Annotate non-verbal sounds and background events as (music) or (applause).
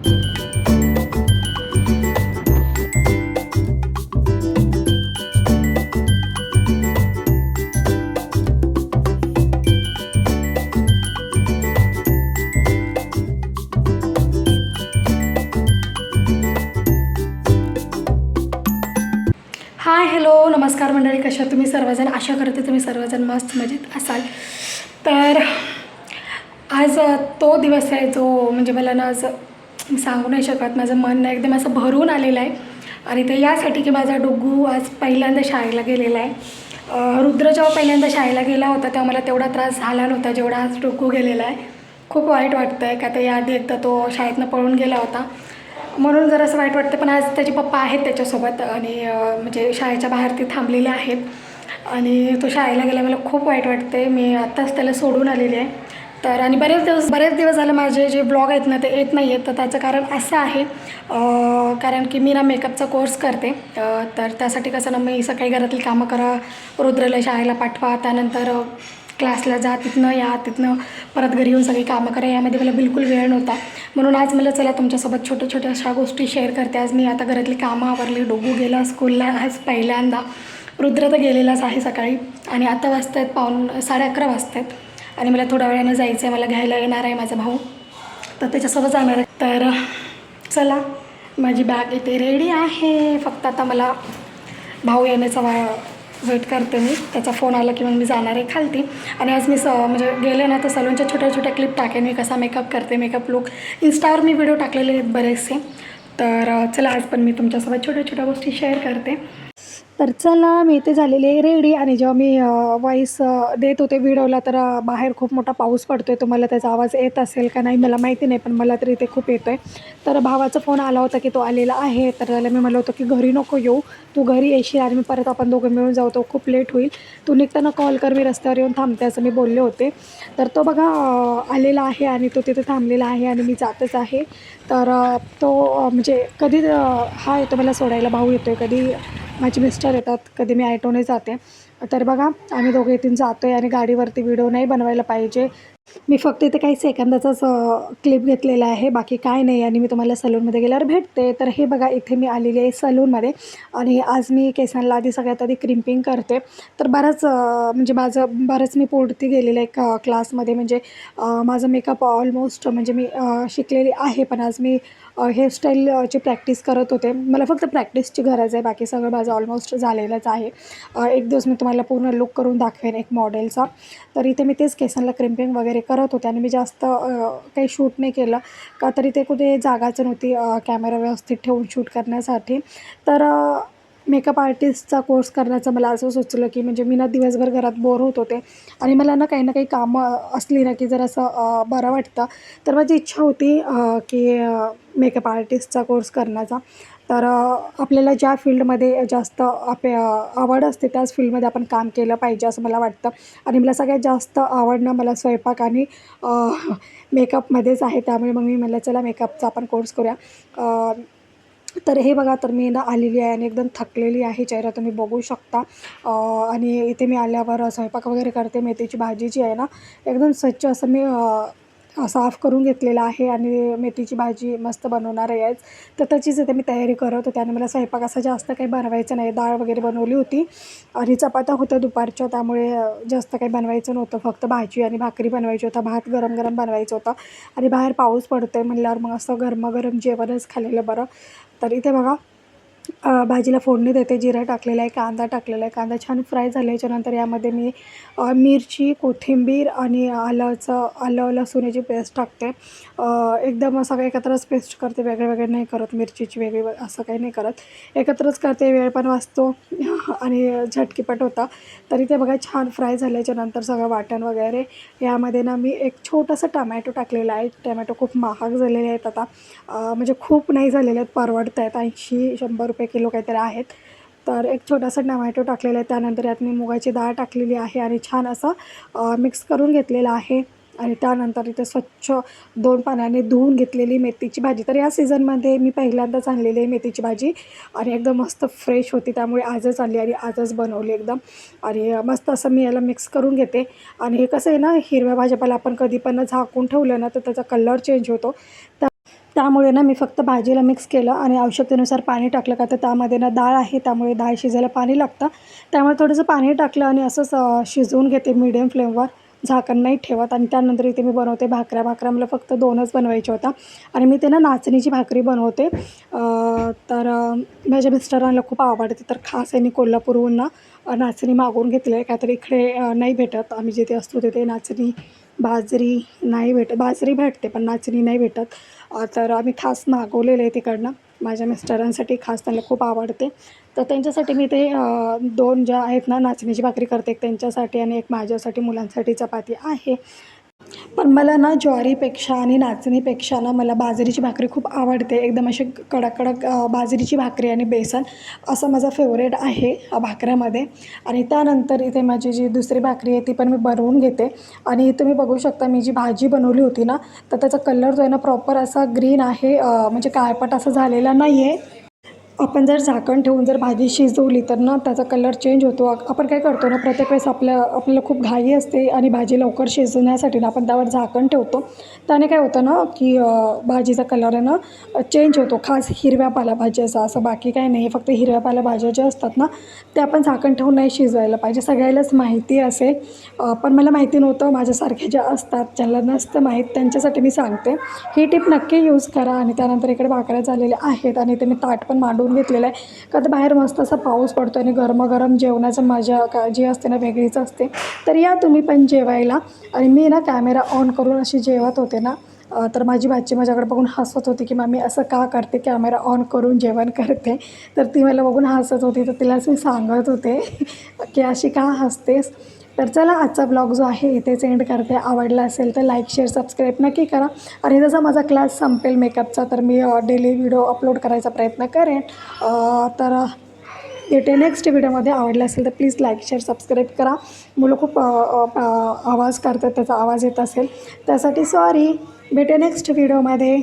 Hi hello नमस्कार मंडळी कशा तुम्ही सर्वजण? आशा करते तुम्ही सर्वजण मस्त मजेत असाल. तर आज तो दिवस आहे जो म्हणजे मला ना आज सांगू नाही शकत. माझं मन एकदम असं भरून आलेलं आहे. आणि ते यासाठी की माझा डुग्गू आज पहिल्यांदा शाळेला गेलेला आहे. रुद्र जेव्हा पहिल्यांदा शाळेला गेला होता तेव्हा मला तेवढा त्रास झाला नव्हता जेवढा आज डुग्गू गेलेला आहे. खूप वाईट वाटतं आहे का ते याआधी एकदा तो शाळेतनं पळून गेला होता. म्हणून जरासं वाईट वाटतं पण आज त्याचे पप्पा आहेत त्याच्यासोबत आणि म्हणजे शाळेच्या बाहेर ते थांबलेले आहेत. आणि तो शाळेला गेला मला खूप वाईट वाटते मी आत्ताच त्याला सोडून आलेली आहे. तर आणि बरेच दिवस बरेच दिवस झाले माझे जे ब्लॉग आहेत ना ते येत नाही आहेत तर त्याचं कारण असं आहे कारण की मी ना मेकअपचा कोर्स करते. तर त्यासाठी कसं ना मी सकाळी घरातली कामं करा रुद्रला शाळेला पाठवा त्यानंतर क्लासला जा तिथनं या तिथनं परत घरी येऊन सगळी कामं करा. यामध्ये मला बिलकुल वेळ नव्हता. म्हणून आज मला चला तुमच्यासोबत छोट्या छोट्या अशा गोष्टी शेअर करते. आज मी आता घरातली कामं आवरली डोगू गेला स्कूलला आज पहिल्यांदा. रुद्र तर गेलेलाच आहे सकाळी. आणि आता वाजत आहेत पाऊन साडे अकरा वाजत आहेत आणि मला थोड्या वेळाने जायचं आहे मला घ्यायला येणार आहे माझा भाऊ. तर त्याच्यासोबत जाणार आहे. तर चला माझी बॅग इथे रेडी आहे. फक्त आता मला भाऊ येण्याचा वा वेट करते मी. त्याचा फोन आला की मग मी जाणार आहे खालती. आणि आज मी स म्हणजे गेले ना तर सलूनच्या छोट्या छोट्या क्लिप टाकेन. मी कसा मेकअप करते मेकअप लुक इन्स्टावर मी व्हिडिओ टाकलेले आहेत बरेचसे. तर चला आज पण मी तुमच्यासोबत छोट्या छोट्या गोष्टी शेअर करते. तर चला मी इथे झालेले रेडी आणि जेव्हा मी वॉईस देत होते व्हिडिओला तर बाहेर खूप मोठा पाऊस पडतो आहे तुम्हाला त्याचा आवाज येत असेल का नाही मला माहिती नाही पण मला तरी इथे खूप येतो आहे तर भावाचा फोन आला होता की तो आलेला आहे. तर त्याला मी म्हणलं होतं की घरी नको येऊ. तू घरी येशील आणि मी परत आपण दोघं मिळून जाऊ. तो खूप लेट होईल. तू निघताना कॉल कर मी रस्त्यावर येऊन थांबते असं मी बोलले होते. तर तो बघा आलेला आहे आणि तो तिथे थांबलेला आहे आणि मी जातच आहे. तर तो म्हणजे कधी हा येतो मला सोडायला भाऊ येतो आहे कधी? माझे मिस्टर येतात कधी मी ॲटोने जाते. तर बघा आम्ही दोघे इथून जातो आहे आणि गाडीवरती व्हिडिओ नाही बनवायला पाहिजे. मी फक्त इथे काही सेकंदाचाच क्लिप घेतलेला आहे. बाकी काय नाही आणि मी तुम्हाला सलूनमध्ये गेल्यावर भेटते. तर हे बघा इथे मी आलेली आहे सलूनमध्ये. आणि आज मी केसांना आधी सगळ्यात आधी क्रिम्पिंग करते. तर बरंच म्हणजे माझं बरंच मी पुढती गेलेलं आहे क्लासमध्ये म्हणजे माझं मेकअप ऑलमोस्ट म्हणजे मी शिकलेली आहे. पण आज मी हेअरस्टाईलची प्रॅक्टिस करत होते. मला फक्त प्रॅक्टिसची गरज आहे. बाकी सगळं माझं ऑलमोस्ट झालेलंच आहे. एक दिवस मी तुम्हाला पूर्ण लुक करून दाखवेन एक मॉडेलचा तर इथे मी तेच केसांना क्रिम्पिंग वगैरे करत होते आणि मी जास्त काही शूट नाही केलं. का तरी ते कुठे जागाच नव्हती कॅमेरा व्यवस्थित ठेवून शूट करण्यासाठी. तर मेकअप आर्टिस्टचा कोर्स करण्याचं मला असं सुचलं की म्हणजे मी ना दिवसभर घरात बोर होत होते. आणि मला ना काही ना काही कामं असली ना की जर असं बरं वाटतं. तर माझी इच्छा होती की मेकअप आर्टिस्टचा कोर्स करण्याचा. तर आपल्याला ज्या फील्डमध्ये जास्त आप आवड असते त्याच फील्डमध्ये आपण काम केलं पाहिजे असं मला वाटतं. आणि मला सगळ्यात जास्त आवडणं मला स्वयंपाक आणि मेकअपमध्येच आहे. त्यामुळे मग मी म्हणलं चला मेकअपचा आपण कोर्स करूया. तर हे बघा तर मी ना आलेली आहे आणि एकदम थकलेली आहे. चेहरा तुम्ही बघू शकता. आणि इथे मी आल्यावर स्वयंपाक वगैरे करते. मेथीची भाजी जी आहे ना एकदम स्वच्छ असं मी साफ करून घेतलेलं आहे आणि मेथीची भाजी मस्त बनवणार आहे आज. तर त्याचीच इथे मी तयारी करत होते आणि मला स्वयंपाक असा जास्त काही बनवायचं नाही. डाळ वगैरे बनवली होती आणि चपात्या होत्या दुपारच्या त्यामुळे जास्त काही बनवायचं नव्हतं. फक्त भाजी आणि भाकरी बनवायची होता. भात गरम गरम बनवायचं होता आणि बाहेर पाऊस पडतो आहे म्हणल्यावर मग असं गरमागरम जेवणच खाल्लेलं बरं. तर इथे बघा भाजीला फोडणी देते जिरं टाकलेला आहे कांदा टाकलेला आहे. कांदा छान फ्राय झाल्याच्यानंतर यामध्ये मी मिरची कोथिंबीर आणि आलंचं आलं लसूणाची पेस्ट टाकते. एकदम सगळं एकत्रच पेस्ट करते वेगळे वेगळे नाही करत. मिरचीची वेगळी असं काही नाही करत. एकत्रच करते वेळ पण वाचतो (laughs) आणि झटकीपट होता. तरी ते बघा छान फ्राय झाल्याच्यानंतर सगळं वाटण वगैरे. यामध्ये ना मी एक छोटंसं टमॅटो टाकलेलं आहे. टमॅटो खूप महाग झालेले आहेत आता. म्हणजे खूप नाही झालेले आहेत परवडत आहेत ऐंशी शंभर रुपये किलो काहीतरी आहेत. तर एक छोटासा टमॅटो टाकलेला आहे. त्यानंतर यात मी मुगाची डाळ टाकलेली आहे आणि छान असं मिक्स करून घेतलेलं आहे. आणि त्यानंतर इथे स्वच्छ दोन पाण्याने धुवून घेतलेली मेथीची भाजी. तर या सीझनमध्ये मी पहिल्यांदाच आणलेली आहे मेथीची भाजी. आणि एकदम मस्त फ्रेश होती. त्यामुळे आजच आणली आणि आजच बनवली एकदम. आणि मस्त असं मी याला मिक्स करून घेते. आणि हे कसं आहे ना हिरव्या भाजीपाला आपण कधी पण झाकून ठेवलं ना तर त्याचा कलर चेंज होतो. त्यामुळे ना मी फक्त भाजीला मिक्स केलं आणि आवश्यकतेनुसार पाणी टाकलं का तर त्यामध्ये ना डाळ आहे त्यामुळे डाळ शिजायला पाणी लागतं. त्यामुळे थोडंसं पाणी टाकलं आणि असंच शिजवून घेते मीडियम फ्लेमवर झाकण नाही ठेवत आणि त्यानंतर इथे मी बनवते भाकऱ्या. भाकऱ्या मला फक्त दोनच बनवायच्या होत्या. आणि मी ते ना नाचणीची भाकरी बनवते. तर माझ्या मिस्टरांना खूप आवडते. तर खास यांनी कोल्हापूरहून ना नाचणी मागवून घेतली आहे. का तर इकडे नाही भेटत. आम्ही जिथे असतो तिथे नाचणी बाजरी नाही भेटत. बाजरी भेटते पण नाचणी नाही भेटत. तर आम्ही खास मागवलेलं आहे तिकडनं. माझ्या मिस्टरांसाठी खास त्यांना खूप आवडते. तर त्यांच्यासाठी मी ते दोन ज्या आहेत ना नाचणीची भाकरी करते एक त्यांच्यासाठी आणि एक माझ्यासाठी मुलांसाठी चपाती आहे. पण मला ना ज्वारीपेक्षा आणि नाचणीपेक्षा ना मला बाजरीची भाकरी खूप आवडते. एकदम अशी कडक कडक बाजरीची भाकरी आणि बेसन असं माझं फेवरेट आहे भाकऱ्यामध्ये. आणि त्यानंतर इथे माझी जी दुसरी भाकरी आहे ती पण मी बनवून घेते. आणि तुम्ही बघू शकता मी जी भाजी बनवली होती ना तर त्याचा कलर जो आहे ना प्रॉपर असा ग्रीन आहे. म्हणजे काळपट असा झालेला नाही आहे आपण जर झाकण ठेवून जर भाजी शिजवली तर ना त्याचा कलर चेंज होतो. आपण काय करतो ना प्रत्येक वेळेस आपल्या आपल्याला खूप घाई असते आणि भाजी लवकर शिजवण्यासाठी ना आपण त्यावर झाकण ठेवतो. त्याने काय होतं ना की भाजीचा कलर आहे ना चेंज होतो. खास हिरव्या पालाभाज्याचा असं बाकी काही नाही. फक्त हिरव्या पालाभाज्या ज्या असतात ना ते आपण झाकण ठेवून नाही शिजवायला पाहिजे. सगळ्यालाच माहिती असेल. पण मला माहिती नव्हतं माझ्यासारख्या ज्या असतात ज्यांना नसतं माहीत त्यांच्यासाठी मी सांगते. ही टिप नक्की यूज करा आणि त्यानंतर इकडे भाकऱ्या झालेल्या आहेत आणि ते मी ताट पण मांडून घेतलेलं आहे. का तर बाहेर मस्त असा पाऊस पडतो आणि गरमागरम जेवणाचं मजा का जी असते ना वेगळीच असते. तर या तुम्ही पण जेवायला. आणि मी ना कॅमेरा ऑन करून अशी जेवत होते ना तर माझी भाची माझ्याकडे बघून हसत होती की मम्मी असं का करते? कॅमेरा ऑन करून जेवण करते. तर ती मला बघून हसत होती. तर तिलाच मी सांगत होते (laughs) की अशी का हसतेस? तर चला आजचा ब्लॉग जो आहे इथेच एंड करते. आवडला असेल तर लाईक शेअर सबस्क्राईब नक्की करा. आणि जसा माझा क्लास संपेल मेकअपचा तर मी डेली व्हिडिओ अपलोड करायचा प्रयत्न करेन. तर येते नेक्स्ट व्हिडिओमध्ये आवडला असेल तर प्लीज लाईक शेअर सबस्क्राईब करा. मुलं खूप आवाज करतात त्याचा आवाज येत असेल. त्यासाठी सॉरी भेटे नेक्स्ट व्हिडिओमध्ये